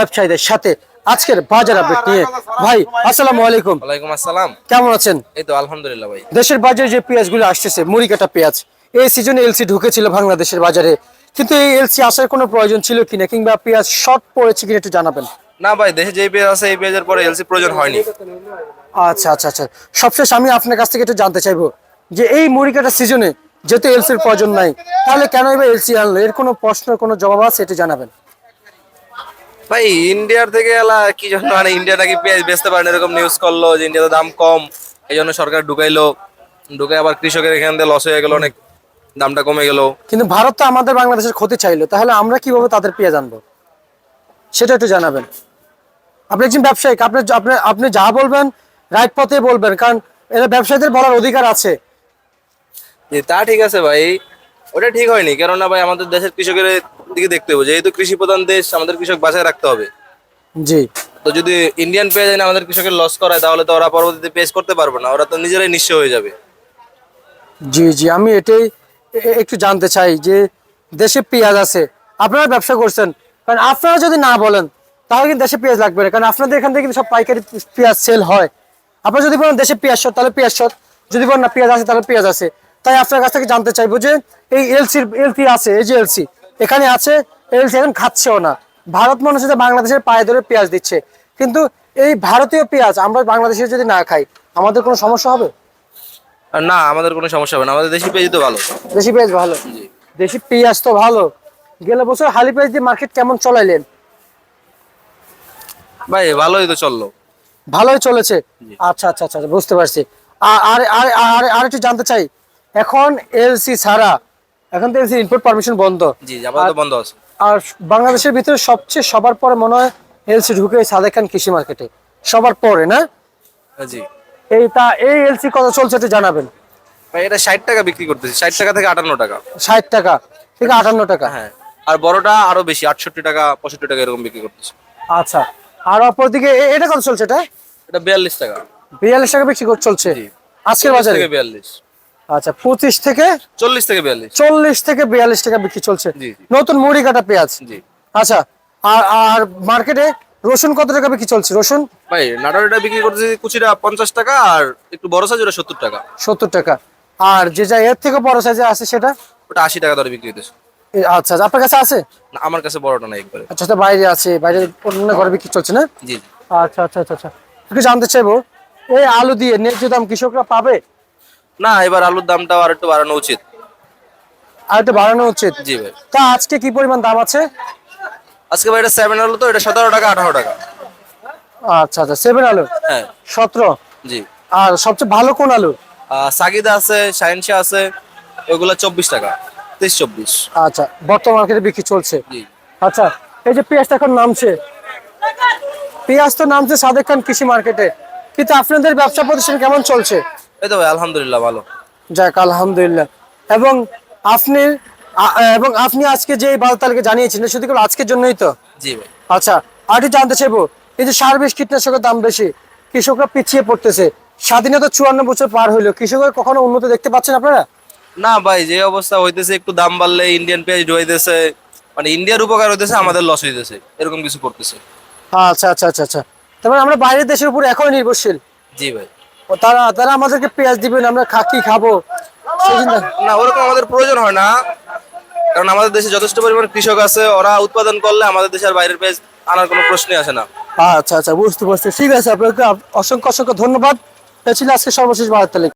ব্যবসায়ীদের সাথে আজকের বাজার আপডেট নিয়ে। ভাই আসসালামু আলাইকুম। ওয়ালাইকুম আসসালাম। কেমন আছেন? এই তো আলহামদুলিল্লাহ ভাই। দেশের বাজারে যে পেঁয়াজগুলো আসতেছে মুড়ি কাটা পেঁয়াজ এই সিজনে এলসি ঢুকেছিল বাংলাদেশের বাজারে। কিন্তু এই এলসি আসার কোনো প্রয়োজন ছিল কিনা কিংবা পেঁয়াজ শর্ট পড়েছে কিনা একটু জানাবেন। না ভাই দেশে যে পেঁয়াজ আছে এই পেঁয়াজের পরে এলসি প্রয়োজন হয়নি। আচ্ছা আচ্ছা আচ্ছা। সবশেষ আমি আপনার কাছ থেকে একটু জানতে চাইব যে এই মুড়ি কাটা সিজনে যেহেতু এলসির প্রয়োজন নাই তাহলে কেন এবার এলসি আনলো? এর কোনো প্রশ্ন কোনো জবাব আছে এটা জানাবেন। ভাই ইন্ডিয়ার থেকে এলা কি জন্য মানে ইন্ডিয়া নাকি পেঁয়াজ বেচতে পারে না? এরকম নিউজ করল যে ইন্ডিয়াতে দাম কম এই জন্য সরকার ঢুকাইলো। ঢুকে আবার কৃষকের এখান থেকে লস হয়ে গেল অনেক দামটা কমে গেল। কিন্তু ভারত তো আমাদের বাংলাদেশের ক্ষতি চাইলো। তাহলে আমরা কীভাবে তাদের পেঁয়াজ আনব? সেটা একটু জানাবেন। আপনি একজন ব্যবসায়িক আপনি আপনি আপনি যা বলবেন রাইট পথে বলবেন কারণ এটা ব্যবসায়ীদের বলার অধিকার আছে। যে তা ঠিক আছে ভাই। ওটা ঠিক হয়নি কেননা ভাই আমাদের দেশের কৃষকের দিকে দেখতে হবে। যেহেতু কৃষি প্রধান দেশ আমাদের কৃষক বাঁচায় রাখতে হবে। জি। তো যদি ইন্ডিয়ান পেঁয়াজ এনে আমাদের কৃষকের লস করায় তাহলে তো ওরা পরবর্তীতে পেশ করতে পারবে না। ওরা তো নিজেরাই নিঃস্ব হয়ে যাবে। জি জি। আমি এটাই একটু জানতে চাই যে দেশে পেঁয়াজ আছে আপনারা ব্যবসা করছেন। কারণ আপনারা যদি না বলেন তাহলে কিন্তু দেশে পেঁয়াজ লাগবে না। কারণ আপনাদের এখান থেকে কিন্তু সব পাইকারি পেঁয়াজ সেল হয়। আপনারা যদি বলেন দেশে পেঁয়াজ সৎ তাহলে পেঁয়াজ সৎ। যদি বলেন না পেঁয়াজ আছে তাহলে পেঁয়াজ আছে। তাই আপনার কাছ থেকে জানতে চাইব যে এই এলসির এলসি আছে এই যে এলসি এখানে আছে এলসি এখন খাচ্ছেও না। ভারত মনে হচ্ছে যে বাংলাদেশের পায়ে ধরে পেঁয়াজ দিচ্ছে। কিন্তু এই ভারতীয় পেঁয়াজ আমরা বাংলাদেশে যদি না খাই আমাদের কোনো সমস্যা হবে? না আমাদের কোনো সমস্যা হবে না। আমাদের দেশি পেঁয়াজ তো ভালো। দেশি পেঁয়াজ ভালো? দেশি পেঁয়াজ তো ভালো। গেলে বছর হালি পেঁয়াজ দিয়ে মার্কেট কেমন চলাইলেন? ভাই ভালোই তো চলল। ভালোই চলেছে? জি। আচ্ছা আচ্ছা আচ্ছা বুঝতে পারছি। আর আর আর- আর আর একটু জানতে চাই। এখন এলসি ছাড়া এখন তো ইনপুট পারমিশন বন্ধ। জি আপাতত বন্ধ আছে। আর বাংলাদেশের ভিতরে সবচেয়ে সবার পরে মনে হয় এলসি ঢুকে সাদেক খান কৃষি মার্কেটে। সবার পরে না? জি। এই তা এই এলসি কত চলছে একটু জানাবেন। ভাই এটা ষাট টাকা বিক্রি করতেছি। ষাট টাকা থেকে আটান্ন টাকা। ষাট টাকা থেকে আটান্ন টাকা। হ্যাঁ আর বড়টা আরও বেশি আটষট্টি টাকা পঁয়ষট্টি টাকা এরকম বিক্রি করতেছে। আচ্ছা আর অপরদিকে এটা কত চলছে এটা? এটা বিয়াল্লিশ টাকা। বিয়াল্লিশ টাকা বিক্রি করে চলছে। জি। আজকের বাজারে? থেকে বিয়াল্লিশ। আচ্ছা পঁচিশ থেকে চল্লিশ থেকে বিয়াল্লিশ। চল্লিশ থেকে বিয়াল্লিশ টাকা বিক্রি চলছে। নতুন মুড়ি কাটা পেঁয়াজ। আচ্ছা আর আর মার্কেটে রসুন কত টাকা বিক্রি চলছে? রসুন? ভাই নাটোরটা বিক্রি করতেছি কুচিটা পঞ্চাশ টাকা আর একটু বড় সাইজ ওটা সত্তর টাকা। সত্তর টাকা। আর যে যা এর থেকে বড় সাইজে আছে সেটা? ওটা আশি টাকা দরে বিক্রি হতেছে আচ্ছা আচ্ছা, আপনার কাছে আছে? না আমার কাছে বড়টা না একবারে। আচ্ছা তো বাইরে আছে বাইরে অন্য ঘরে বিক্রি চলছে না? জি। আচ্ছা আচ্ছা আচ্ছা আচ্ছা। একটু জানতে চাইব এই আলু দিয়ে ন্যায্য দাম কৃষকরা পাবে? না এবার আলুর দামটাও আর একটু বাড়ানো উচিত। আর একটু বাড়ানো উচিত? জি ভাই। তা আজকে কি পরিমাণ দাম আছে? আজকে ভাই এটা সেভেন আলু তো এটা সতেরো টাকা আঠারো টাকা। আচ্ছা আচ্ছা সেভেন আলু? হ্যাঁ। সতেরো? জি। আর সবচেয়ে ভালো কোন আলু? আহ, সাগিদা আছে সাইনসা আছে ওইগুলো চব্বিশ টাকা তেইশ চব্বিশ। আচ্ছা বর্তমান মার্কেটে বিক্রি চলছে। জি। আচ্ছা এই যে পেঁয়াজটা এখন নামছে। পেঁয়াজ তো নামছে সাদেক খান কৃষি মার্কেটে কিন্তু আপনাদের ব্যবসা প্রতিষ্ঠান কেমন চলছে? এই তো ভাই আলহামদুলিল্লাহ ভালো। যাক আলহামদুলিল্লাহ। এবং আপনি এবং আপনি আজকে যে এই বাজার তালিকা জানিয়েছেন শুধু কেবল আজকের জন্যই তো? জি ভাই। আচ্ছা আর একটু জানতে চাইব এই যে সার বিষ কীটনাশকের দাম বেশি কৃষকরা পিছিয়ে পড়তেছে। স্বাধীনতা চুয়ান্ন বছর পার হইল কৃষকের কখনো উন্নতি দেখতে পাচ্ছেন আপনারা? না ভাই যে অবস্থা হইতেছে একটু দাম বাড়লে ইন্ডিয়ান পেঁয়াজ ঢুকাইতেছে মানে ইন্ডিয়ার উপকার হইতেছে আমাদের লস হইতেছে এরকম কিছু করতেছে। আচ্ছা আচ্ছা আচ্ছা আচ্ছা। তারপরে আমরা বাইরের দেশের উপর এখনই নির্ভরশীল। জি ভাই। তারা তারা আমাদেরকে পেঁয়াজ দিবেন আমরা খা কি খাব না ওরকম আমাদের প্রয়োজন হয় না। কারণ আমাদের দেশে যথেষ্ট পরিমাণ কৃষক আছে ওরা উৎপাদন করলে আমাদের দেশের বাইরের পেঁয়াজ আনার কোনো প্রশ্নই আসে না। আচ্ছা আচ্ছা বুঝতে পারছি। ঠিক আছে আপনাকে অসংখ্য অসংখ্য ধন্যবাদ। ছিল আজকে সর্বশেষ বার্তা